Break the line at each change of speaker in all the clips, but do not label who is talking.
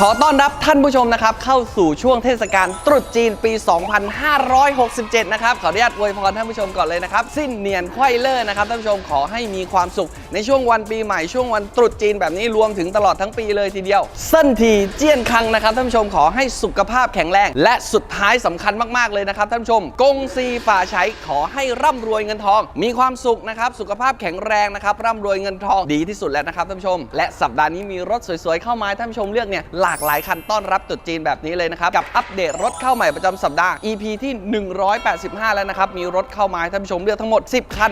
ขอต้อนรับท่านผู้ชมนะครับ เข้าสู่ช่วงเทศกาลตรุษจีนปี 2567 นะครับ ขออนุญาตอวยพรท่านผู้ชมก่อนเลยนะครับ สิ้นเนียนไขว้เล่อนะครับท่านผู้ชมขอให้มีความสุข ในช่วงวันปีใหม่ช่วงวันตรุษจีนแบบนี้รวมถึงตลอดทั้งปีเลยทีเดียว เส้นทีเจี้ยนคังนะครับท่านผู้ชมขอให้สุขภาพแข็งแรง และสุดท้ายสำคัญมากๆเลยนะครับท่านผู้ชม กงซีฝ่าใช้ขอให้ร่ำรวยเงินทอง มีความสุขนะครับสุขภาพแข็งแรงนะครับร่ำรวยเงินทองดีที่สุดแล้วนะครับท่านผู้ชม และสัปดาห์นี้มีรถสวยๆเข้ามาท่านผู้ชมเลือกเนี่ยหลากหลายคันต้อนรับตรุษจีนแบบนี้เลยนะครับ กับอัปเดตรถเข้าใหม่ประจำสัปดาห์ EP ที่ 185 แล้วนะครับ มีรถเข้ามาให้ท่านผู้ชมเลือกทั้งหมด 10 คัน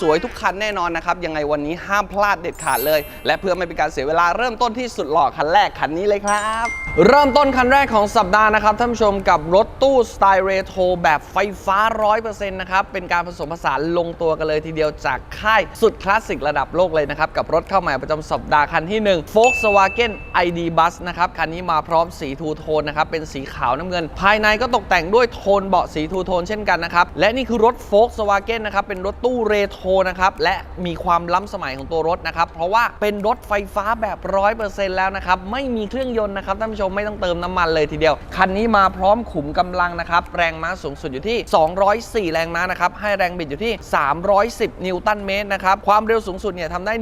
สวยๆ ทุกคันแน่นอนนะครับ ยังไงวันนี้ห้ามพลาดเด็ดขาดเลย และเพื่อไม่เป็นการเสียเวลาเริ่มต้นที่สุดหล่อคันแรกคันนี้เลยครับ เริ่มต้นคันแรกของสัปดาห์นะครับท่านผู้ชมกับรถตู้สไตล์เรโทรแบบไฟฟ้า 100%นะครับเป็นการผสมผสานลงตัวกันเลยทีเดียวจากค่ายสุดคลาสสิกระดับโลกเลยนะครับกับรถเข้าใหม่ประจำสัปดาห์คันที่1 Volkswagen ID Bus นะครับคันนี้มาพร้อมสีทูโทนนะครับเป็นสีขาวน้ำเงิน ภายในก็ตกแต่งด้วยโทนเบาะสีทูโทนเช่นกันนะครับและนี่คือรถ Volkswagen นะครับเป็นรถตู้เรโทรนะครับและมีความล้ำสมัยของตัวรถนะครับเพราะว่าเป็นรถไฟฟ้าแบบ 100%แล้วนะครับไม่มีเครื่องยนต์นะครับท่านผู้ชมไม่ต้องเติมน้ำมันเลยทีเดียว คันนี้มาพร้อมขุมกำลังนะครับแรงม้าสูงสุดอยู่ที่ 204 แรงม้านะครับให้แรงบิดอยู่ที่ 310 นิวตันเมตรนะครับความเร็วสูงสุดเนี่ยทำได้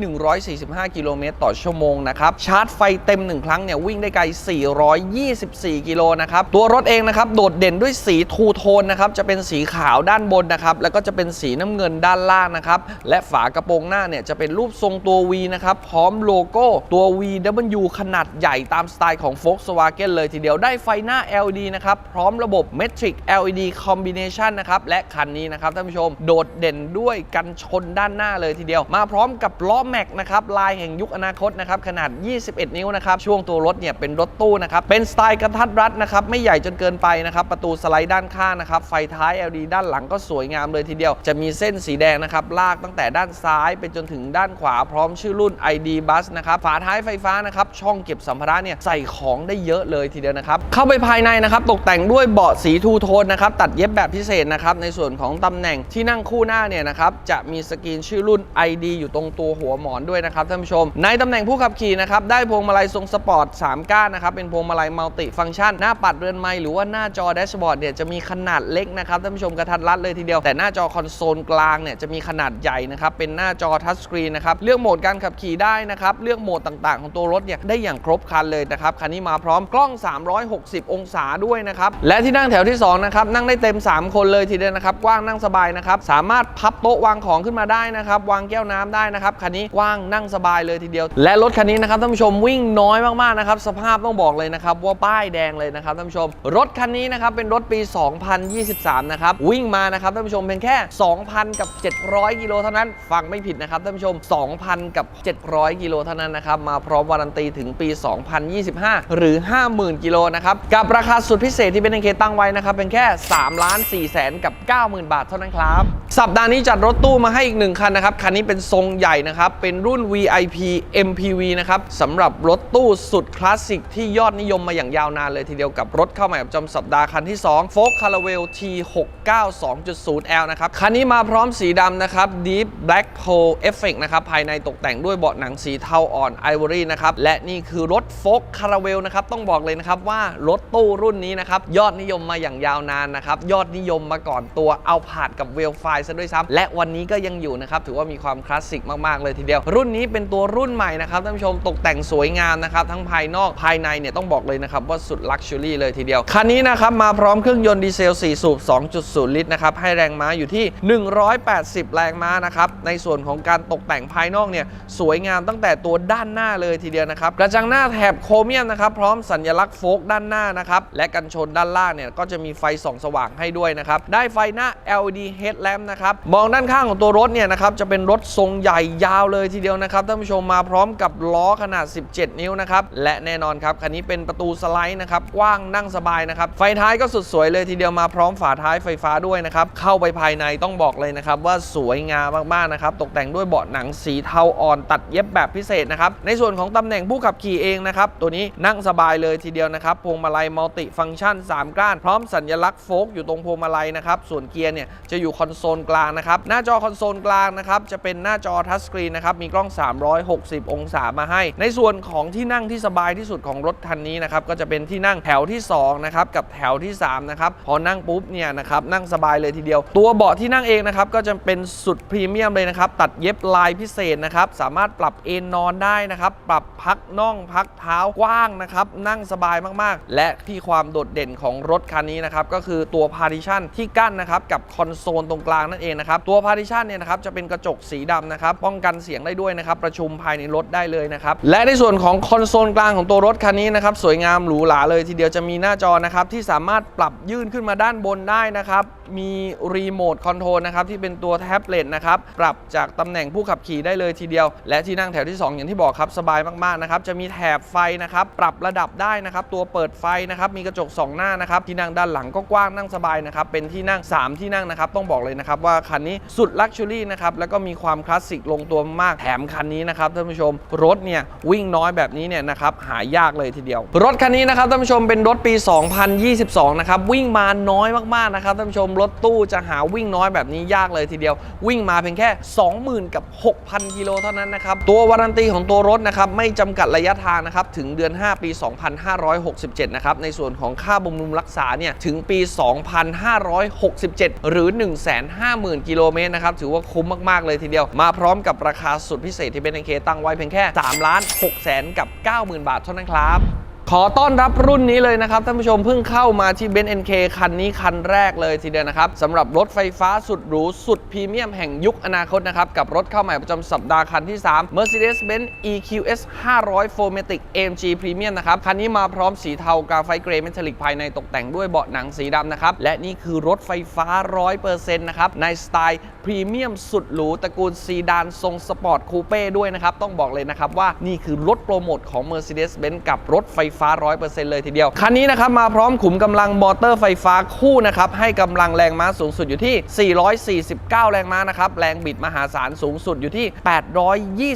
145 กิโลเมตรต่อชั่วโมงนะครับชาร์จไฟเต็ม 1 ครั้งเนี่ยวิ่งได้ไกล424 กิโลนะครับ ตัวรถเองนะครับ โดดเด่นด้วยสีทูโทนนะครับ จะเป็นสีขาวด้านบนนะครับ แล้วก็จะเป็นสีน้ำเงินด้านล่างนะครับ และฝากระโปรงหน้าเนี่ยจะเป็นรูปทรงตัว V นะครับ พร้อมโลโก้ตัว VW ขนาดใหญ่ตามสไตล์ของ Volkswagen เลยทีเดียวได้ไฟหน้า LED นะครับ พร้อมระบบ Matrix LED Combination นะครับ และคันนี้นะครับท่านผู้ชม โดดเด่นด้วยกันชนด้านหน้าเลยทีเดียว มาพร้อมกับล้อแม็กนะครับลายแห่งยุคอนาคตนะครับขนาด 21 นิ้วนะครับช่วงตัวรถเนี่ยเป็นรถตู้นะครับ เป็นสไตล์กระทัดรัดนะครับ ไม่ใหญ่จนเกินไปนะครับ ประตูสไลด์ด้านข้างนะครับ ไฟท้าย LED ด้านหลังก็สวยงามเลยทีเดียว จะมีเส้นสีแดงนะครับ ลากตั้งแต่ด้านซ้ายไปจนถึงด้านขวาพร้อมชื่อรุ่น ID Bus นะครับ ฝาท้ายไฟฟ้านะครับ ช่องเก็บสัมภาระเนี่ยใส่ของได้เยอะเลยทีเดียวนะครับ เข้าไปภายในนะครับ ตกแต่งด้วยเบาะสีทูโทนนะครับ ตัดเย็บแบบพิเศษนะครับ ในส่วนของตำแหน่งที่นั่งคู่หน้าเนี่ยนะครับ จะมีสกรีนชื่อรุ่น ID อยู่ตรงตัวหัวหมอนด้วยนะครับท่านผู้ชม ในตำแหน่งผู้ขับขี่นะครับ ได้พวงมาลัยทรงสปอร์ต3ก้านนะครับเป็นพวงมาลัยมัลติฟังก์ชัน หน้าปัดเรือนไม้หรือว่าหน้าจอแดชบอร์ดเนี่ยจะมีขนาดเล็กนะครับท่านผู้ชมกระทัดรัดเลยทีเดียว แต่หน้าจอคอนโซลกลางเนี่ยจะมีขนาดใหญ่นะครับเป็นหน้าจอทัชสกรีนนะครับเลือกโหมดการขับขี่ได้นะครับเลือกโหมดต่างๆ ของตัวรถเนี่ยได้อย่างครบครันเลยนะครับคันนี้มาพร้อมกล้อง 360 องศาด้วยนะครับและที่นั่งแถวที่สองนะครับนั่งได้เต็ม 3 คนเลยทีเดียวนะครับกว้างนั่งสบายนะครับสามารถพับโต๊ะวางของขึ้นมาได้นะครับวางแก้วน้ำได้นะครับคันนี้กว้างนั่งสบายเลยทีเดียว และรถคันนี้นะครับท่านผู้ชมวิ่งน้อยมากๆนะครับสภาพต้องบอกเลยนะครับว่าป้ายแดงเลยนะครับท่านผู้ชม รถคันนี้นะครับเป็นรถปี 2023 นะครับวิ่งมานะครับท่านผู้ชมเพียงแค่ 2,000 กับ 700 กิโลเท่านั้น ฟังไม่ผิดนะครับท่านผู้ชม 2,000 กับ 700 กิโลเท่านั้นนะครับมาพร้อมวารันตีถึงปี 2025 หรือ 50,000 กิโลนะครับกับราคาสุดพิเศษที่เป็นเคตั้งไว้นะครับเป็นแค่3ล้าน4แสนกับ 90,000 บาทเท่านั้นครับสัปดาห์นี้จัดรถตู้มาให้อีกหนึ่งคันนะครับคันนี้เป็นทรงใหญ่นะครับเป็นรุ่น VIP MPV นะครับสำหรับรถตู้สุดคลาสสิกที่ยอดนิยมมาอย่างยาวนานเลยทีเดียวกับรถเข้าใหม่ประจำสัปดาห์คันที่2 Ford Caravelle T69 2.0L นะครับ คันนี้มาพร้อมสีดำนะครับ Deep Black Pearl Effect นะครับ ภายในตกแต่งด้วยเบาะหนังสีเทาอ่อน Ivory นะครับ และนี่คือรถ Ford Caravelle นะครับ ต้องบอกเลยนะครับว่ารถตู้รุ่นนี้นะครับ ยอดนิยมมาอย่างยาวนานนะครับ ยอดนิยมมาก่อนตัวเอาผาดกับเวลไฟซะด้วยซ้ำและวันนี้ก็ยังอยู่นะครับถือว่ามีความคลาสสิกมากๆเลยทีเดียว รุ่นนี้เป็นตัวรุ่นใหม่นะครับท่านผู้ชมตกแต่งสวยงามนะครับทั้งภายนอกภายในเนี่ยต้องบอกเลยนะครับว่าสุดลักชัวรี่เลยทีเดียว คันนี้นะครับมาพร้อมเครื่องยนต์ดีเซล 4 สูบ 2.0 ลิตรนะครับให้แรงม้าอยู่ที่ 180 แรงม้านะครับในส่วนของการตกแต่งภายนอกเนี่ยสวยงามตั้งแต่ตัวด้านหน้าเลยทีเดียวนะครับกระจังหน้าแถบโครเมียมนะครับพร้อมสัญลักษณ์โฟกด้านหน้านะครับและกันชนด้านล่างเนี่ยก็จะมีไฟส่องสว่างให้ด้วยนะครับได้ไฟหน้า LED headlamp นะครับมองด้านข้างของตัวรถเนี่ยนะครับจะเป็นรถทรงใหญ่ยาวเลยทีเดียวนะครับท่านผู้ชมมาพร้อมกับล้อขนาด 17 นิ้วนะครับและแน่นอนครับคันนี้เป็นประตูสไลด์นะครับกว้างนั่งสบายนะครับไฟท้ายก็สุดสวยเลยทีเดียวมาพร้อมฝาท้ายไฟฟ้าด้วยนะครับเข้าไปภายในต้องบอกเลยนะครับว่าสวยงามมากๆนะครับตกแต่งด้วยเบาะหนังสีเทาอ่อนตัดเย็บแบบพิเศษนะครับในส่วนของตำแหน่งผู้ขับขี่เองนะครับตัวนี้นั่งสบายเลยทีเดียวนะครับพวงมาลัยมัลติฟังก์ชัน 3 ก้าน พร้อมสัญลักษณ์โฟกอยู่ตรงพวงมาลัยนะครับส่วนเกียร์เนี่ยจะอยู่คอนโซลกลางนะครับหน้าจอคอนโซลกลางนะครับจะเป็นหน้าจอทัชสกรีนนะครับมีกล้อง 360 องศามาให้ ในส่วนของที่นั่งที่สบายที่สุดของรถคันนี้นะครับก็จะเป็นที่นั่งแถวที่2นะครับกับแถวที่3นะครับพอนั่งปุ๊บเนี่ยนะครับนั่งสบายเลยทีเดียว ตัวเบาะที่นั่งเองนะครับก็จะเป็นสุดพรีเมียมเลยนะครับตัดเย็บลายพิเศษนะครับสามารถปรับเอนนอนได้นะครับปรับพักน่องพักเท้ากว้างนะครับนั่งสบายมากๆ และที่ความโดดเด่นของรถคันนี้นะครับก็คือตัวพา r t i ชันที่กั้นนะครับกับคอนโซลตรงกลางนั่นเองนะครับตัวพา r t i ชันเนี่ยนะครับจะเป็นกระจกสีดำนะครับป้องกันเสียงได้ด้วยนะครับประชุมภายในรถได้เลยนะครับและในส่วนของคอนโซลกลางของตัวรถถคันนี้นะครับสวยงามหรูหราเลยทีเดียวจะมีหน้าจอนะครับที่สามารถปรับยื่นขึ้นมาด้านบนได้นะครับมีรีโมทคอนโทรลนะครับที่เป็นตัวแท็บเล็ตนะครับปรับจากตำแหน่งผู้ขับขี่ได้เลยทีเดียว และที่นั่งแถวที่ 2 อย่างที่บอกครับสบายมากๆนะครับจะมีแถบไฟนะครับปรับระดับได้นะครับตัวเปิดไฟนะครับมีกระจกสองหน้านะครับที่นั่งด้านหลังก็กว้างนั่งสบายนะครับเป็นที่นั่ง 3 ที่นั่งนะครับต้องบอกเลยนะครับว่าคันนี้สุดลักชัวรี่นะครับแล้วก็มีความคลาสสิกลงตัวมากแถมคันนี้นะครับท่านผู้ชมรถเนี่ยวิ่งน้อยแบบนี้เนี่ยนะครับหายากเลยทีเดียว รถคันนี้นะครับท่านผู้ชมเป็นรถปี 2022 นะครับวิ่งมาน้อยมากๆนะครับท่านผู้ชมรถตู้จะหาวิ่งน้อยแบบนี้ยากเลยทีเดียว วิ่งมาเพียงแค่ 20,000 กับ 6,000 กิโลเท่านั้นนะครับ ตัววารันตีของตัวรถนะครับ ไม่จำกัดระยะทางนะครับ ถึงเดือน 5 ปี 2567 นะครับ ในส่วนของค่าบำรุงรักษาเนี่ย ถึงปี 2567 หรือ 150,000 กิโลเมตรนะครับ ถือว่าคุ้มมาก ๆ เลยทีเดียว มาพร้อมกับราคาสุดพิเศษที่เป็นเคตั้งไว้เพียงแค่3ล้าน6แสนกับ 90,000 บาทเท่านั้นครับ อต้อนรับรุ่นนี้เลยนะครับท่านผู้ชมเพิ่งเข้ามาที่ b e n z NK คันนี้คันแรกเลยทีเดียวนะครับสำหรับรถไฟฟ้าสุดหรูสุดพรีเมียมแห่งยุคอนาคตนะครับ กับรถเข้าใหม่ประจำสัปดาห์คันที่ 3 Mercedes-Benz EQS 500 4matic AMG Premium นะครับ คันนี้มาพร้อมสีเทากราไฟเกรย์เมทัลลิกภายในตกแต่งด้วยเบาะหนังสีดำนะครับ และนี่คือรถไฟฟ้า 100%นะครับ ในสไตล์พรีเมียมสุดหรูตระกูลซีดานทรงสปอร์ตคูเป้ด้วยนะครับต้องบอกเลยนะครับว่านี่คือรถโปรโมทของ Mercedes-Benz กับรถไฟฟ้า้า 100%เลยทีเดียว คันนี้นะครับมาพร้อมขุมกำลังมอเตอร์ไฟฟ้าคู่นะครับให้กำลังแรงม้าสูงสุดอยู่ที่ 449 แรงม้านะครับแรงบิดมหาศาลสูงสุดอยู่ที่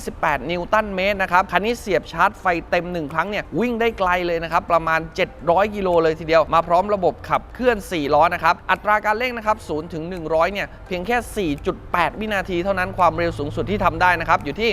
828 นิวตันเมตรนะครับคันนี้เสียบชาร์จไฟเต็ม 1 ครั้งเนี่ยวิ่งได้ไกลเลยนะครับประมาณ 700 กิโลเลยทีเดียว มาพร้อมระบบขับเคลื่อน 4 ล้อนะครับอัตราการเร่งนะครับ0ถึง 100 เนี่ยเพียงแค่ 4.8 วินาทีเท่านั้นความเร็วสูงสุดที่ทำได้นะครับอยู่ที่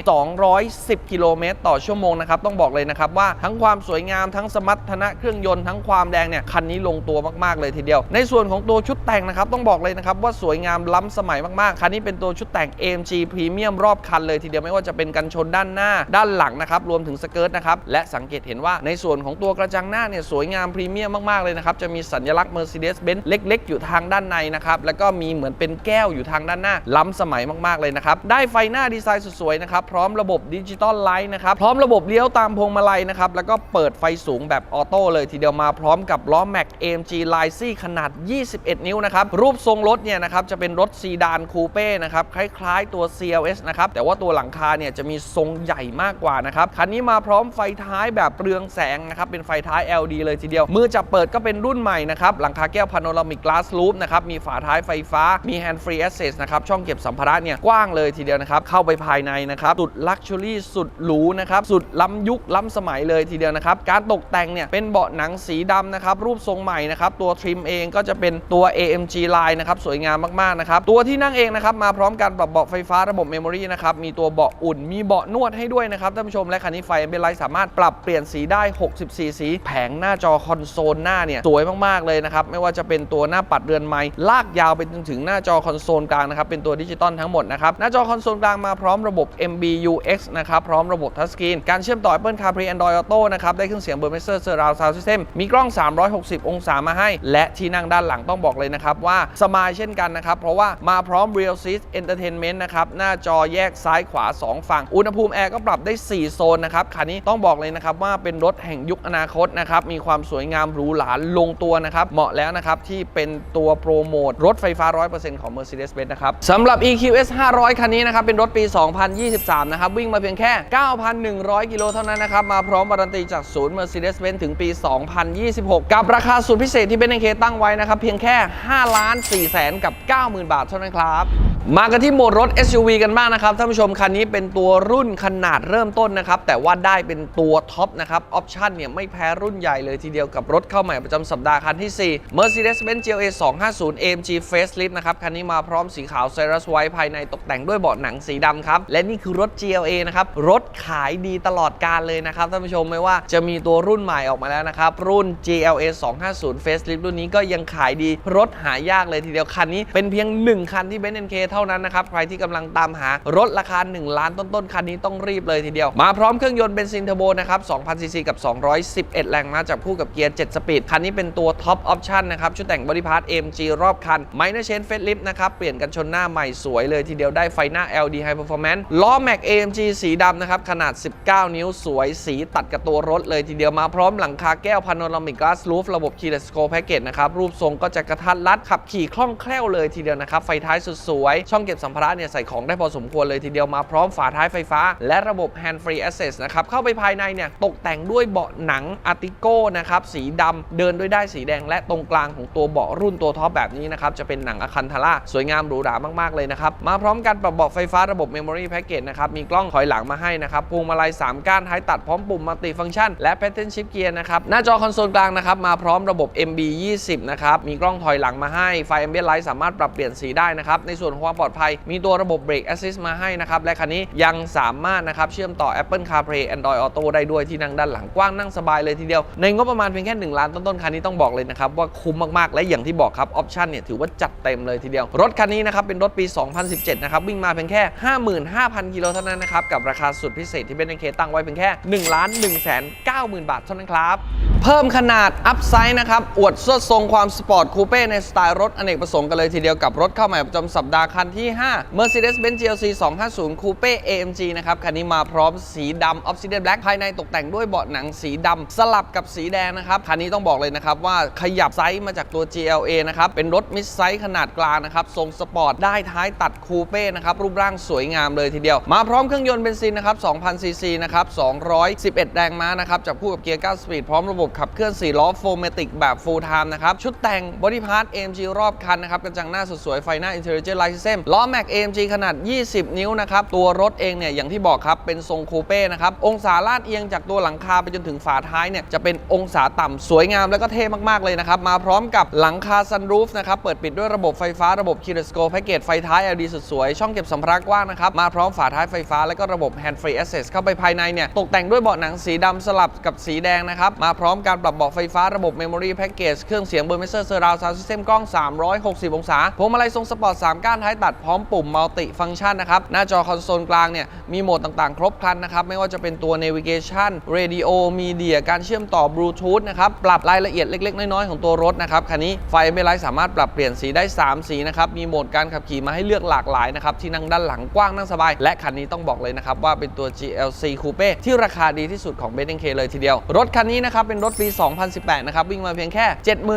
210 กิโลเมตรต่อชั่วโมงนะครับต้องบอกเลยนะครับว่าทั้งความสวยงามทั้งสมรรถนะเครื่องยนต์ทั้งความแรงเนี่ยคันนี้ลงตัวมากๆเลยทีเดียว ในส่วนของตัวชุดแต่งนะครับต้องบอกเลยนะครับว่าสวยงามล้ำสมัยมากๆ คันนี้เป็นตัวชุดแต่ง AMG Premium รอบคันเลยทีเดียวไม่ว่าจะเป็นกันชนด้านหน้า ด้านหลังนะครับรวมถึงสเกิร์ตนะครับและสังเกตเห็นว่าในส่วนของตัวกระจังหน้าเนี่ยสวยงามพรีเมียมมากๆเลยนะครับจะมีสัญลักษณ์ Mercedes-Benz เล็ก ๆ อยู่ทางด้านในนะครับแล้วก็มีเหมือนเป็นแก้วอยู่ทางด้านหน้า ล้ำสมัยมากๆเลยนะครับได้ไฟหน้าดีไซน์สวยๆนะครับพร้อมระบบดิจิตอลไลท์นะครับพร้อมระบบเลี้ยวตามพวงมาลัยนะครับแล้วก็เปิดไฟสูงแบบออโต้เลยทีเดียวมาพร้อมกับล้อแม็ก AMG l i ซี่ขนาด 21 นิ้วนะครับ รูปทรงรถเนี่ยนะครับจะเป็นรถซีดานคูเป้นะครับ คล้ายๆตัว CLS นะครับ แต่ว่าตัวหลังคาเนี่ยจะมีทรงใหญ่มากกว่านะครับ คันนี้มาพร้อมไฟท้ายแบบเรืองแสงนะครับ เป็นไฟท้าย LD เลยทีเดียว มือจับเปิดก็เป็นรุ่นใหม่นะครับ หลังคาแก้วพาโนรามิกกลาสลูปนะครับ มีฝาท้ายไฟฟ้า มี Hand Free Access นะครับ ช่องเก็บสัมภาระเนี่ยกว้างเลยทีเดียวนะครับ เข้าไปภายในนะครับ สุดลักชัวรี่ สุดหรูนะครับ สุดล้ำยุคล้ำสมัยเลยทีเดียวนะครับ การตกกแต่งเนี่ยเป็นเบาะหนังสีดำนะครับรูปทรงใหม่นะครับตัวทริมเองก็จะเป็นตัว AMG line นะครับสวยงามมากๆนะครับตัวที่นั่งเองนะครับมาพร้อมการปรับเบาะไฟฟ้าระบบเมมโมรีนะครับมีตัวเบาะอุ่นมีเบาะนวดให้ด้วยนะครับท่านผู้ชมและคันนี้ไฟเบลไลท์สามารถปรับเปลี่ยนสีได้ 64 สี แผงหน้าจอคอนโซลหน้าเนี่ยสวยมากๆเลยนะครับไม่ว่าจะเป็นตัวหน้าปัดเรือนไม้ลากยาวไปจนถึงหน้าจอคอนโซลกลางนะครับเป็นตัวดิจิตอลทั้งหมดนะครับหน้าจอคอนโซลกลางมาพร้อมระบบ MBUX นะครับพร้อมระบบทัชสกรีนการเชื่อมต่อ Apple CarPlay Android Auto นะครับได้เครื่องเสียง Burmester Surround Sound System มีกล้อง 360 องศามาให้ และที่นั่งด้านหลังต้องบอกเลยนะครับว่าสมายเช่นกันนะครับ เพราะว่ามาพร้อม Real Seat Entertainment นะครับ หน้าจอแยกซ้ายขวา 2 ฝั่ง อุณหภูมิแอร์ก็ปรับได้ 4 โซนนะครับ คันนี้ต้องบอกเลยนะครับว่าเป็นรถแห่งยุคอนาคตนะครับ มีความสวยงามหรูหราลงตัวนะครับ เหมาะแล้วนะครับที่เป็นตัวโปรโมทรถไฟฟ้า 100%ของ Mercedes-Benz นะครับสำหรับ EQS 500 คันนี้นะครับเป็นรถปี 2023 นะครับวิ่งมาเพียงแค่ 9,100 กิโลเท่านั้นนะครับมาพร้อมการันตีจากศูนย์ Mercedes-Benz ถึงปี 2026 กับราคาสุดพิเศษที่เป็นเคตั้งไว้นะครับ เพียงแค่ 5 ล้าน4แสนกับ 90,000 บาทเท่านั้นครับมากันที่โหมดรถ SUV กันบ้างนะครับท่านผู้ชมคันนี้เป็นตัวรุ่นขนาดเริ่มต้นนะครับ แต่ว่าได้เป็นตัวท็อปนะครับออปชั่นเนี่ยไม่แพ้รุ่นใหญ่เลยทีเดียวกับรถเข้าใหม่ประจำสัปดาห์คันที่ 4 Mercedes-Benz GLA 250 AMG Facelift นะครับคันนี้มาพร้อมสีขาว Cirrus White ภายในตกแต่งด้วยเบาะหนังสีดำครับ และนี่คือรถ GLA นะครับรถขายดีตลอดการเลยนะครับท่านผู้ชมไม่ว่าจะมีตัวรุ่นใหม่ออกมาแล้วนะครับรุ่น GLA 250 Facelift รุ่นนี้ก็ยังขายดีรถหายากเลยทีเดียวคันนี้เป็นเพียงหนึ่งคันที่ Benz NK เท่านั้นนะครับ ใครที่กำลังตามหารถราคา 1 ล้านต้นๆ คันนี้ต้องรีบเลยทีเดียว มาพร้อมเครื่องยนต์เบนซินเทอร์โบนะครับ2,000ซีซีกับ 211 แรงม้าจับคู่กับเกียร์ 7 สปีด คันนี้เป็นตัวท็อปออปชั่นนะครับ ชุดแต่งบริพาร์ท AMG รอบคันไมเนอร์เชนเฟสลิฟนะครับ เปลี่ยนกันชนหน้าใหม่สวยเลยทีเดียวได้ไฟหน้า LD High Performance ล้อแม็ก AMG สีดำนะครับขนาด 19 นิ้วสวยสีตัดกับตัวรถเลยทีเดียวมาพร้อมหลังคาแก้วพาโนรามิก glass roof ระบบ keyless go package นะครับรูปทรงก็จะกระทัดรัดขับขี่คล่องแคล่วเลยทีเดียวนะครับไฟท้ายสุดสวยช่องเก็บสัมภาระเนี่ยใส่ของได้พอสมควรเลยทีเดียวมาพร้อมฝาท้ายไฟฟ้า และระบบ hand free access นะครับเข้าไปภายในเนี่ยตกแต่งด้วยเบาะหนังอาร์ติโก้นะครับสีดำเดินด้วยได้สีแดง และตรงกลางของตัวเบาะรุ่นตัวท็อปแบบนี้นะครับจะเป็นหนังอะคันทาร่าสวยงามหรูหรามากๆเลยนะครับมาพร้อมกันปรับเบาะไฟฟ้าระบบ Memory Package นะครับมีกล้องถอยหลังมาให้นะครับพวงมาลัย3ก้านท้ายตัดพร้อมปุ่มมัลติฟัง c t ชันและ Pattern Shift Gear นะครับหน้าจอคอนโซลกลางนะครับมาพร้อมระบบ MB 20นะครับมีกล้องถอยหลังมาให้ไฟ Ambient Light สามารถปรับเปลี่ยนสีได้นะครับในส่วนของความปลอดภัย มีตัวระบบ Brake Assist มาให้นะครับ และคันนี้ยังสามารถนะครับเชื่อมต่อ Apple CarPlay Android Auto ได้ด้วยที่นั่งด้านหลังกว้างนั่งสบายเลยทีเดียว ในงบประมาณเพียงแค่1ล้านต้นๆคันนี้ต้องบอกเลยนะครับว่าคุ้มมากๆ และอย่างที่บอกครับออปชันเนี่ยถือว่าจัดเต็มเลยทีเดียว รถคันนี้นะครับเป็นรถปี 2017 นะครับวิ่งมาเพียงแค่ 55,000 กิโลเท่านั้นนะครับกับราคาสุดพิเศษที่เบนเคตั้งไว้เพียงแค่1ล้าน1 9 0 0 0 0บาทเท่านั้นครับเพิ่มขนาดอัพไซด์นะครับอวดสวดทรงความสปอร์ตคูเป้ในสไตล์รถอเนกประสงค์กันเลยทีเดียวกับรถเข้าใหม่ประจำสัปดาห์คันที่ 5 Mercedes-Benz GLC 250 Coupe AMG นะครับ คันนี้มาพร้อมสีดำ Obsidian Black ภายในตกแต่งด้วยเบาะหนังสีดำ สลับกับสีแดงนะครับ คันนี้ต้องบอกเลยนะครับว่าขยับไซส์มาจากตัว GLA นะครับ เป็นรถมิดไซส์ขนาดกลางนะครับ ทรงสปอร์ต ได้ท้ายตัดคูเป้นะครับ รูปร่างสวยงามเลยทีเดียว มาพร้อมเครื่องยนต์เบนซินนะครับ2,000 ซีซีนะครับ 211 แรงม้านะครับ จับคู่กับเกียร์ 9 สปีด พร้อมระบบขับเคลื่อน 4 ล้อโฟร์เมติกแบบ full time นะครับ ชุดแต่งบอดี้พาร์ท AMG รอบคันนะครับกระจังหน้าสวยๆไฟหน้า Intelligent Light System ล้อแม็ก AMG ขนาด 20 นิ้วนะครับ ตัวรถเองเนี่ยอย่างที่บอกครับ เป็นทรงคูเป้นะครับ องศาลาดเอียงจากตัวหลังคาไปจนถึงฝาท้ายเนี่ยจะเป็นองศาต่ำสวยงามแล้วก็เท่มากๆเลยนะครับ มาพร้อมกับหลังคา sunroof นะครับ เปิดปิดด้วยระบบไฟฟ้าระบบ keyless go package ไฟท้าย LED สุดสวยช่องเก็บสัมภาระกว้างนะครับ มาพร้อมฝาท้ายไฟฟ้าและก็ระบบ hand free access เข้าไปภายในเนี่ยตกแต่งด้วยเบาะหนังสีดำสลับกับสีแดงนะครับมาพร้อมการปรับเบาะไฟฟ้าระบบ memory package เครื่องเสียง b u r m e s e r surround sound system กล้อง 360 องศาพวงมาลัยทรงสปอร์ต3ก้านท้ายตัดพร้อมปุ่ม multi function นะครับ หน้าจอคอนโซลกลางเนี่ยมีโหมดต่างๆ ครบครันนะครับ ไม่ว่าจะเป็นตัว navigation radio media การเชื่อมต่อ bluetooth นะครับ ปรับรายละเอียดเล็ก ๆ น้อย ๆ ของตัวรถนะครับ คันนี้ไฟไม่ไลท์สามารถปรับเปลี่ยนสีได้ 3 สีนะครับ มีโหมดการขับขี่มาให้เลือกหลากหลายนะครับ ที่นั่งด้านหลังกว้างนั่งสบาย และคันนี้ต้องบอกเลยนะครับว่าเป็นตัว GLC Coupe ที่ราคาดีที่สุดของ b e n k เลยทีเดียว รถคันนี้นะครับเป็นรถปี 2018 นะครับวิ่งมาเพียงแค่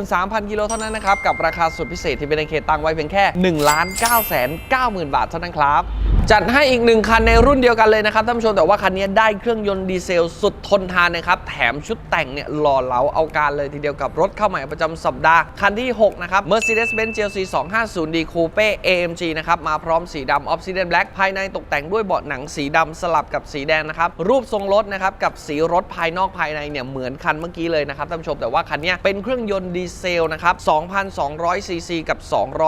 73,000 กิโลเท่านั้นนะครับกับราคาสุดพิเศษที่ b e n k ตั้งไว้เพียงแค่1ล้าน9 9 0 0 0 0 บาทเท่านั้นครับ จัดให้อีกหนึ่งคันในรุ่นเดียวกันเลยนะครับท่านผู้ชมแต่ว่าคันนี้ได้เครื่องยนต์ดีเซลสุดทนทานนะครับ แถมชุดแต่งเนี่ยหล่อเหลาเอาการเลยทีเดียวกับรถเข้าใหม่ประจำสัปดาห์ คันที่ 6 นะครับ Mercedes-Benz GLC 250D Coupe AMG นะครับมาพร้อมสีดำ Obsidian Black ภายในตกแต่งด้วยเบาะหนังสีดำสลับกับสีแดงนะครับรูปทรงรถนะครับกับสีรถภายนอกภายในเนี่ยเหมือนคันเมื่อกี้เลยนะครับท่านผู้ชมแต่ว่าคันนี้เป็นเครื่องยนต์ดีเซลนะครับ2,200ซีซีกับ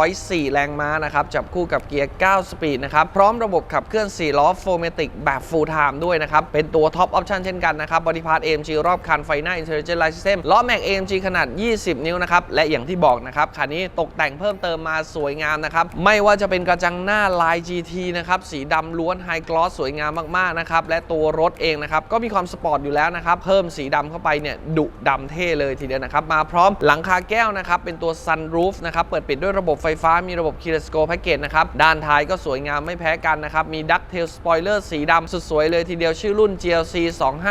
204 แรงม้านะครับจับคู่กับเกียร์ 9 สปีดนะครับ พร้อมระบบขับเคลื่อน 4 ล้อโฟเมติกแบบ full time ด้วยนะครับ เป็นตัวท็อปออปชันเช่นกันนะครับบอดี้พาร์ท AMG รอบคันไฟหน้า Intelligent Light System ล้อแม็ก AMG ขนาด 20 นิ้วนะครับ และอย่างที่บอกนะครับคันนี้ตกแต่งเพิ่มเติมมาสวยงามนะครับ ไม่ว่าจะเป็นกระจังหน้าลาย GT นะครับสีดำล้วนไฮกลอสสวยงามมากๆนะครับและตัวรถเองนะครับก็มีความสปอร์ตอยู่แล้วนะครับเพิ่มสีดำเข้าไปเนี่ยดุดำเท่เลยทีเดียวนะครับมาพร้อมหลังคาแก้วนะครับเป็นตัว sunroof นะครับเปิดปิดด้วยระบบไฟฟ้ามีระบบ keyless go package นะครับ ด้านท้ายก็สวยงามไม่แพ้กันนะครับ มี Ducktail Spoiler สีดำสุดสวยเลยทีเดียวชื่อรุ่น GLC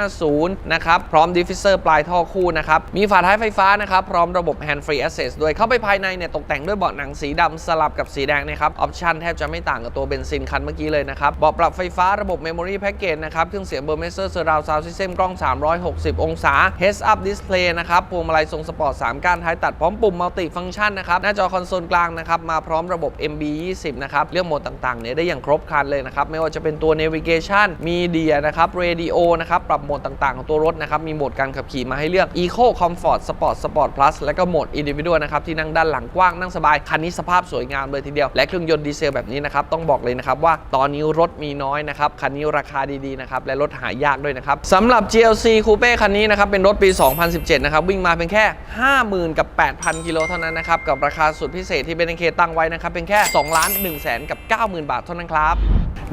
250 นะครับ พร้อม Diffuser ปลายท่อคู่นะครับ มีฝาท้ายไฟฟ้านะครับ พร้อมระบบ Hand Free Access ด้วย เข้าไปภายในเนี่ยตกแต่งด้วยเบาะหนังสีดำสลับกับสีแดงนะครับ ออปชั่นแทบจะไม่ต่างกับตัวเบนซินคันเมื่อกี้เลยนะครับ เบาะปรับไฟฟ้าระบบ Memory Package นะครับ เครื่องเสียง Burmester Surround Sound System กล้อง 360 องศา Heads Up Display นะครับ พวงมาลัยทรงสปอร์ต 3ก้านท้ายตัดพร้อมปุ่ม Multi Function นะครับ หน้าจอคอนโซลกลางนะครับ มาพร้อมระบบ MB 20 นะครับเรื่องโหมดต่างๆเนี่ยได้อย่างครบครันเลยนะครับ ไม่ว่าจะเป็นตัว Navigation Media นะครับ Radio นะครับ ปรับโหมดต่างๆ ของตัวรถนะครับ มีโหมดการขับขี่มาให้เลือก Eco Comfort Sport Sport Plus และก็โหมด Individual นะครับ ที่นั่งด้านหลังกว้างนั่งสบาย คันนี้สภาพสวยงามเลยทีเดียว และเครื่องยนต์ดีเซลแบบนี้นะครับ ต้องบอกเลยนะครับว่าตอนนี้รถมีน้อยนะครับ คันนี้ราคาดีๆนะครับ และรถหายากด้วยนะครับสำหรับ GLC Coupe คันนี้นะครับ เป็นรถปี 2017 นะครับ วิ่งมาเพียงแค่ 50,000 กับ 8,000 กิโลเท่านั้นนะครับ กับราคาสุดพิเศษที่เบนเคตั้งไว้นะครับ เป็นแค่2ล้าน1แสนกับ90,000 บาทเท่านั้นครับ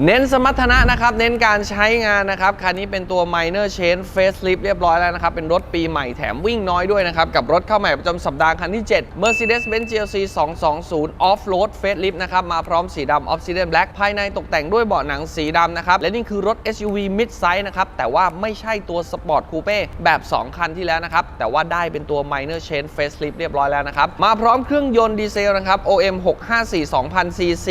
เน้นสมรรถนะนะครับ เน้นการใช้งานนะครับ คันนี้เป็นตัว minor change facelift เรียบร้อยแล้วนะครับ เป็นรถปีใหม่แถมวิ่งน้อยด้วยนะครับ กับรถเข้าใหม่ประจำสัปดาห์คันที่ 7 Mercedes-Benz GLC 220 Off-road facelift นะครับ มาพร้อมสีดำ Obsidian Black ภายในตกแต่งด้วยเบาะหนังสีดำนะครับ และนี่คือรถ SUV mid size นะครับ แต่ว่าไม่ใช่ตัว Sport Coupe แบบ 2 คันที่แล้วนะครับ แต่ว่าได้เป็นตัว minor change facelift เรียบร้อยแล้วนะครับ มาพร้อมเครื่องยนต์ดีเซลนะครับ OM 654 2000 cc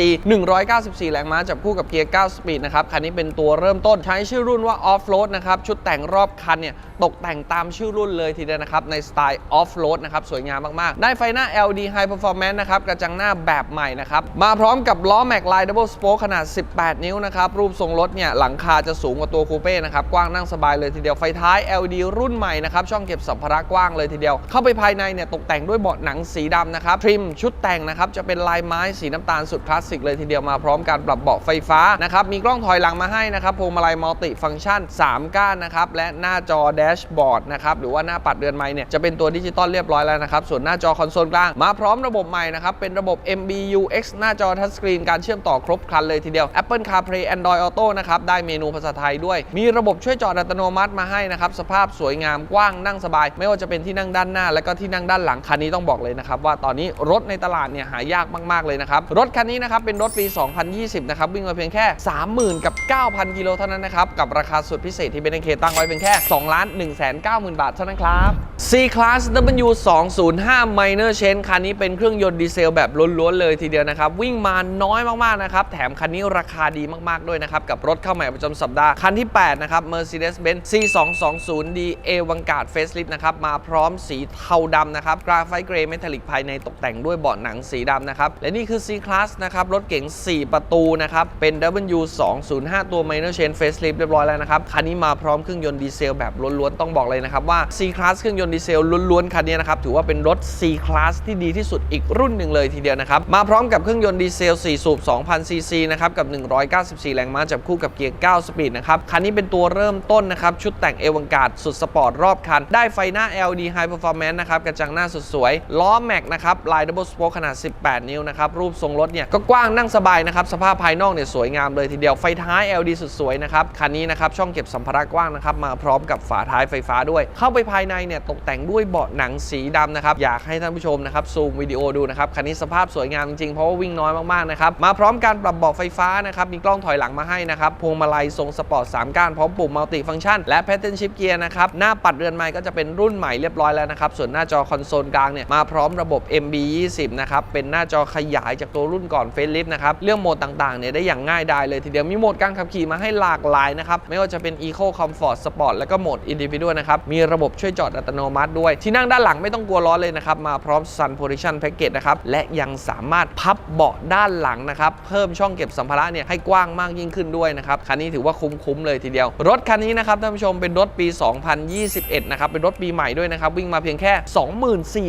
194 แรงม้าจับคู่กับเกียร์ 9 สปีดนะครับ คันนี้เป็นตัวเริ่มต้นใช้ชื่อรุ่นว่า Off Road นะครับ ชุดแต่งรอบคันเนี่ย ตกแต่งตามชื่อรุ่นเลยทีเดียวนะครับ ในสไตล์ Off Road นะครับ สวยงามมาก ๆ ได้ไฟหน้า LED High Performance นะครับ กระจังหน้าแบบใหม่นะครับ มาพร้อมกับล้อ Mac Line Double Spoke ขนาด 18 นิ้วนะครับ รูปทรงรถเนี่ย หลังคาจะสูงกว่าตัวคูเป้นะครับ กว้างนั่งสบายเลยทีเดียว ไฟท้าย LED รุ่นใหม่นะครับ ช่องเก็บสัมภาระกว้างเลยทีเดียว เข้าไปภายในเนี่ยตกแต่งด้วยเบาะหนังสีดำนะครับ ทริมชุดแต่งนะครับจะเป็นลายไม้สีน้ำตาลสดคลาสสิกเลยทีเดียวมาพร้อมการปรับเบาะไฟฟ้านะครับมีกล้องถอยหลังมาให้นะครับพวงมาลัยมัลติฟังก์ชัน 3 ก้านนะครับและหน้าจอแดชบอร์ดนะครับหรือว่าหน้าปัดเรือนไม้เนี่ยจะเป็นตัวดิจิตอลเรียบร้อยแล้วนะครับส่วนหน้าจอคอนโซลกลางมาพร้อมระบบใหม่นะครับเป็นระบบ MBUX หน้าจอทัชสกรีนการเชื่อมต่อครบครันเลยทีเดียว Apple CarPlay Android Auto นะครับได้เมนูภาษาไทยด้วย มีระบบช่วยจอดอัตโนมัติมาให้นะครับสภาพสวยงามกว้างนั่งสบาย ไม่ว่าจะเป็นที่นั่งด้านหน้า และก็ที่นั่งด้านหลังคันนี้ต้องบอกเลยนะครับว่าตอนนี้รถในตลาดเนี่ยหายากมากๆเลยนะครับรถคันนี้นะครับเป็นรถปี 2020 นะครับ วิ่งมาเพียงแค่ 30,000 กับ 9,000 กิโลเท่านั้นนะครับ กับราคาสุดพิเศษที่เป็นเคตั้งไว้เพียงแค่ 2 ล้าน 1 9 0 0 0 0 บาทเท่านั้นครับ C Class W 205 Minor Change คันนี้เป็นเครื่องยนต์ดีเซลแบบล้วนๆเลยทีเดียวนะครับ วิ่งมาน้อยมากๆนะครับ แถมคันนี้ราคาดีมากๆด้วยนะครับ กับรถเข้าใหม่ประจำสัปดาห์ คันที่ 8 นะครับ Mercedes-Benz C 220 D A Vanguard Facelift นะครับ มาพร้อมสีเทาดำนะครับกราไฟเกรย์เมทัลลิกภายในตกแต่งด้วยเบาะหนังสีดำนะครับ และนี่คือ C Class นะครับ รถเก๋ง 4 ประตูนะครับ เป็น W 205 ตัว Minor Change Facelift เรียบร้อยแล้วนะครับ คันนี้มาพร้อมเครื่องยนต์ดีเซลแบบล้วนๆ ต้องบอกเลยนะครับว่า C Class เครื่องยนต์ดีเซลล้วนๆ คันนี้นะครับ ถือว่าเป็นรถ C Class ที่ดีที่สุดอีกรุ่นหนึ่งเลยทีเดียวนะครับ มาพร้อมกับเครื่องยนต์ดีเซล 4 สูบ 2,000ซีซีนะครับ กับ 194 แรงม้าจับคู่กับเกียร์ 9 สปีดนะครับ คันนี้เป็นตัวเริ่มต้นนะครับ ชุดแต่งเอวังการ์ดสุดสปอร์ตรอบคัน ได้ไฟหน้า LED High Performance นะครับ กระจังหน้าสุดสวย ล้อแม็กนะครับ ลาย Double Spoke ขนาด 18 นิ้วนะครับ รูปทรงรถเนี่ยก็กว้างนั่งสบายนะครับสภาพภายนอกเนี่ยสวยงามเลยทีเดียวไฟท้าย LED สุดสวยนะครับคันนี้นะครับช่องเก็บสัมภาระกว้างนะครับมาพร้อมกับฝาท้ายไฟฟ้าด้วย เข้าไปภายในเนี่ยตกแต่งด้วยเบาะหนังสีดำนะครับอยากให้ท่านผู้ชมนะครับซูมวิดีโอดูนะครับคันนี้สภาพสวยงามจริงๆเพราะว่าวิ่งน้อยมากๆนะครับมาพร้อมการปรับเบาะไฟฟ้านะครับมีกล้องถอยหลังมาให้นะครับพวงมาลัยทรงสปอร์ต3ก้านพร้อมปุ่มมัลติฟังก์ชันและแพทเทิร์นชิปเกียร์นะครับหน้าปัดเรือนไม้ก็จะเป็นรุ่นใหม่เรียบร้อยแล้วนะครับส่วนหน้าจอคอนโซลกลางเนี่ยมาพร้อมระบบ MB 20นะครับเป็นหน้าจอขยายจากตัวรุ่นก่อนเฟซลิฟนะครับเรื่องโหมดต่างๆเนี่ยได้อย่างง่ายดายเลยทีเดียวมีโหมดการขับขี่มาให้หลากหลายนะครับไม่ว่าจะเป็น Eco Comfort Sport แล้วก็โหมด Individual นะครับมีระบบช่วยจอดอัตโนมัติด้วย ที่นั่งด้านหลังไม่ต้องกลัวร้อนเลยนะครับมาพร้อม Sun Protection Package นะครับและยังสามารถพับเบาะด้านหลังนะครับเพิ่มช่องเก็บสัมภาระเนี่ยให้กว้างมากยิ่งขึ้นด้วยนะครับคันนี้ถือว่าคุ้มๆเลยทีเดียว รถคันนี้นะครับท่านผู้ชมเป็นรถปี 2021 นะครับเป็นรถปีใหม่ด้วยนะครับวิ่งมาเพียงแค่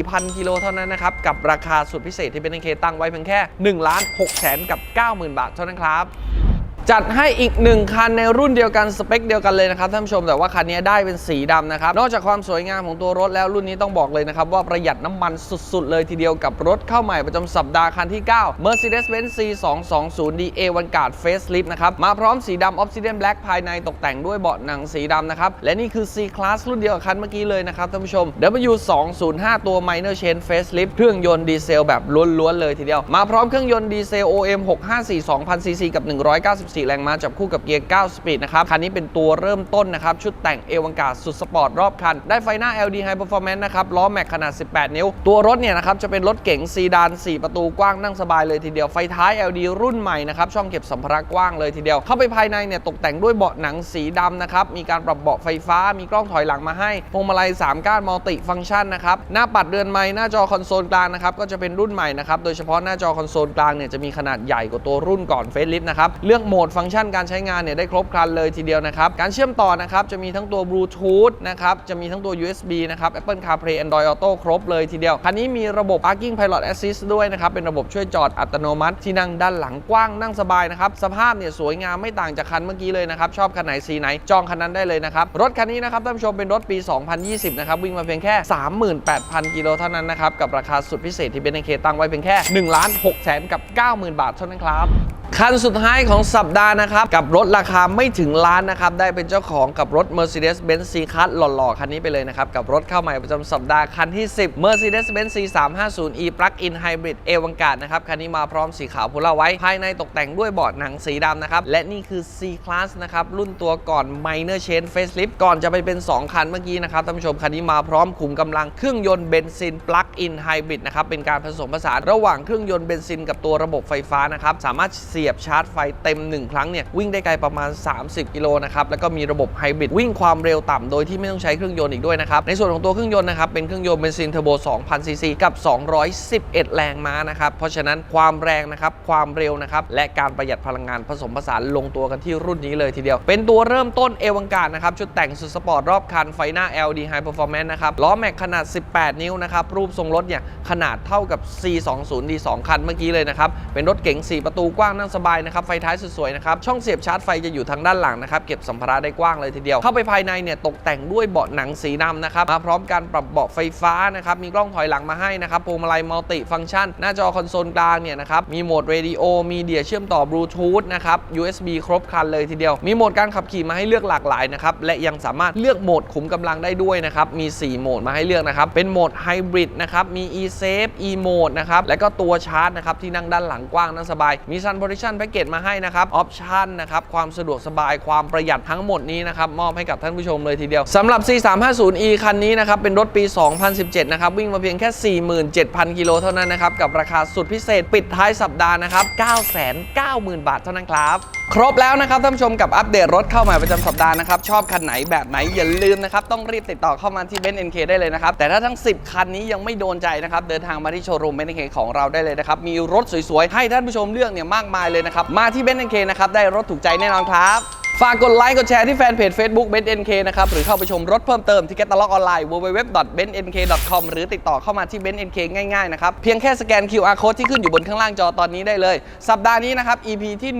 24,000 กิโลเท่านั้นนะครับกับราคาสุดพิเศษที่เป็นเคตั้งไว้เพียงแค่1ล้าน6แสนกับ 90,000 บาทเท่านั้นครับ จัดให้อีกหนึ่งคันในรุ่นเดียวกันสเปคเดียวกันเลยนะครับท่านผู้ชมแต่ว่าคันนี้ได้เป็นสีดำนะครับ นอกจากความสวยงามของตัวรถแล้วรุ่นนี้ต้องบอกเลยนะครับ ว่าประหยัดน้ำมันสุดๆ เลยทีเดียวกับรถเข้าใหม่ประจำสัปดาห์คันที่ 9 Mercedes-Benz C220 DA Vanguard Facelift นะครับ มาพร้อมสีดำ Obsidian Black ภายในตกแต่งด้วยเบาะหนังสีดำนะครับ และนี่คือ C Class รุ่นเดียวกับคันเมื่อกี้เลยนะครับท่านผู้ชม W205 ตัว Minor Change Facelift เครื่องยนต์ดีเซลแบบล้วนๆเลยทีเดียว มาพร้อมเครื่องยนต์ดีเซล OM 654 2000 cc กับ 194 4 แรงม้าจับคู่กับเกียร์ 9 สปีดนะครับ คันนี้เป็นตัวเริ่มต้นนะครับ ชุดแต่งเอวังกาสุดสปอร์ตรอบคัน ได้ไฟหน้า LD High Performance นะครับ ล้อแม็กขนาด 18 นิ้ว ตัวรถเนี่ยนะครับ จะเป็นรถเก๋งซีดาน 4 ประตูกว้างนั่งสบายเลยทีเดียว ไฟท้าย LD รุ่นใหม่นะครับ ช่องเก็บสัมภาระกว้างเลยทีเดียว เข้าไปภายในเนี่ยตกแต่งด้วยเบาะหนังสีดำนะครับ มีการปรับเบาะไฟฟ้า มีกล้องถอยหลังมาให้ พวงมาลัย 3 ก้านมัลติฟังก์ชันนะครับ หน้าปัดเรือนไม้หน้าจอคอนโซลกลางนะครับ ก็จะเป็นรุ่นใหม่นะครับ โดยเฉพาะหน้าจอคอนโซลกลางเนี่ยจะมีขนาดใหญ่กว่าตัวรุ่นก่อนเฟซลิฟต์นะครับ เลือกโหมดฟังก์ชันการใช้งานเนี่ยได้ครบครันเลยทีเดียวนะครับ การเชื่อมต่อนะครับจะมีทั้งตัวบลูทูธนะครับ จะมีทั้งตัว USB นะครับ Apple CarPlay Android Auto ครบเลยทีเดียว คันนี้มีระบบ Parking Pilot Assist ด้วยนะครับ เป็นระบบช่วยจอดอัตโนมัติ ที่นั่งด้านหลังกว้างนั่งสบายนะครับ สภาพเนี่ยสวยงามไม่ต่างจากคันเมื่อกี้เลยนะครับ ชอบคันไหนสีไหนจองคันนั้นได้เลยนะครับ รถคันนี้นะครับท่านผู้ชมเป็นรถปี 2020 นะครับ วิ่งมาเพียงแค่ 38,000 กิโลเท่านั้นนะครับ กับราคาสุดพิเศษที่เบนเคตั้งไว้เพียงแค่1ล้าน6แสนกับ 90,000 บาทเท่านั้นครับคันสุดท้ายของสัปดาห์นะครับ กับรถราคาไม่ถึงล้านนะครับ ได้เป็นเจ้าของกับรถ Mercedes-Benz C-Class หล่อๆ คันนี้ไปเลยนะครับ กับรถเข้าใหม่ประจำสัปดาห์ คันที่ 10 Mercedes-Benz C350e Plug-in Hybrid เอวังกาดนะครับ คันนี้มาพร้อมสีขาวโพลาไว้ ภายในตกแต่งด้วยเบาะหนังสีดำนะครับ และนี่คือ C-Class นะครับ รุ่นตัวก่อน Minor Change Facelift ก่อนจะไปเป็น 2 คันเมื่อกี้นะครับท่านผู้ชมคันนี้มาพร้อมขุมกำลังเครื่องยนต์เบนซิน Plug-in Hybrid นะครับเป็นการผสมผสานระหว่างเครื่องยนต์เบนซินกับตัวระบบไฟฟ้านะครับสามารถสียบชาร์จไฟเต็ม 1 ครั้งเนี่ยวิ่งได้ไกลประมาณ 30 กิโลนะครับแล้วก็มีระบบไฮบริดวิ่งความเร็วต่ำโดยที่ไม่ต้องใช้เครื่องยนต์อีกด้วยนะครับในส่วนของตัวเครื่องยนต์นะครับเป็นเครื่องยนต์เบนซินเทอร์โบ2,000ซีซีกับ 211 แรงม้านะครับเพราะฉะนั้นความแรงนะครับความเร็วนะครับและการประหยัดพลังงานผสมผสานลงตัวกันที่รุ่นนี้เลยทีเดียว เป็นตัวเริ่มต้นเอวังการนะครับชุดแต่งสุดสปอร์ตรอบคันไฟหน้า LD High Performance นะครับล้อแม็กขนาด 18 นิ้วนะครับรูปทรงรถเนี่ยขนาดเท่ากับ C20D 2 คันเมื่อกี้เลยนะครับเป็นรถเก๋ง4 ประตูกว้างนั่งสบายนะครับ ไฟท้ายสวยๆนะครับ ช่องเสียบชาร์จไฟจะอยู่ทางด้านหลังนะครับ เก็บสัมภาระได้กว้างเลยทีเดียว เข้าไปภายในเนี่ยตกแต่งด้วยเบาะหนังสีดำนะครับ มาพร้อมการปรับเบาะไฟฟ้านะครับ มีกล้องถอยหลังมาให้นะครับพวงมาลัยมัลติฟังก์ชัน หน้าจอคอนโซลกลางเนี่ยนะครับ มีโหมดเรดิโอ มีเดียเชื่อมต่อบลูทูธนะครับ USB ครบครันเลยทีเดียว มีโหมดการขับขี่มาให้เลือกหลากหลายนะครับ และยังสามารถเลือกโหมดขุมกำลังได้ด้วยนะครับ มี 4 โหมดมาให้เลือกนะครับ เป็นโหมดไฮบริดนะครับ มี e-safe e mode นะครับ และก็ตัวชาร์จนะครับที่นั่งด้านหลังกว้างนั่งสบาย มี sun protection package มาให้นะครับออปชันนะครับความสะดวกสบายความประหยัดทั้งหมดนี้นะครับมอบให้กับท่านผู้ชมเลยทีเดียวสำหรับ C350e คันนี้นะครับเป็นรถปี 2017 นะครับวิ่งมาเพียงแค่ 47,000 กิโลเท่านั้นนะครับกับราคาสุดพิเศษปิดท้ายสัปดาห์นะครับ 990,000 บาทเท่านั้นครับ ครบแล้วนะครับท่านผู้ชมกับอัปเดตรถเข้าใหม่ประจำสัปดาห์นะครับชอบคันไหนแบบไหนอย่าลืมนะครับต้องรีบติดต่อเข้ามาที่เบนซ์เอ็นเคได้เลยนะครับแต่ถ้าทั้ง 10 คันนี้ยังไม่โดนใจนะครับเดินทางมาที่โชว์รูมเบนซ์เอ็นเคของเราได้เลยนะครับมีรถสวยๆให้ท่านผู้ชมเลือกเนี่ยมากมายเลยนะครับ มาที่เบนเอ็นเคนะครับ ได้รถถูกใจแน่นอนครับ ฝากกดไลค์กดแชร์ที่แฟนเพจ Facebook b e n NK นะครับ หรือเข้าไปชมรถเพิ่มเติมที่แกตาล็อกออนไลน์ www.bennk.com หรือติดต่อเข้ามาที่ b e n NK ง่ายๆนะครับ เพียงแค่สแกน QR code ที่ขึ้นอยู่บนข้างล่างจอตอนนี้ได้เลย สัปดาห์นี้นะครับ EP ที่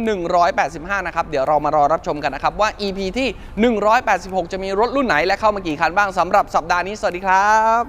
185 นะครับ เดี๋ยวเรามารอรับชมกันนะครับว่า EP ที่ 186 จะมีรถรุ่นไหนและเข้ามากี่คันบ้างสำหรับสัปดาห์นี้สวัสดีครับ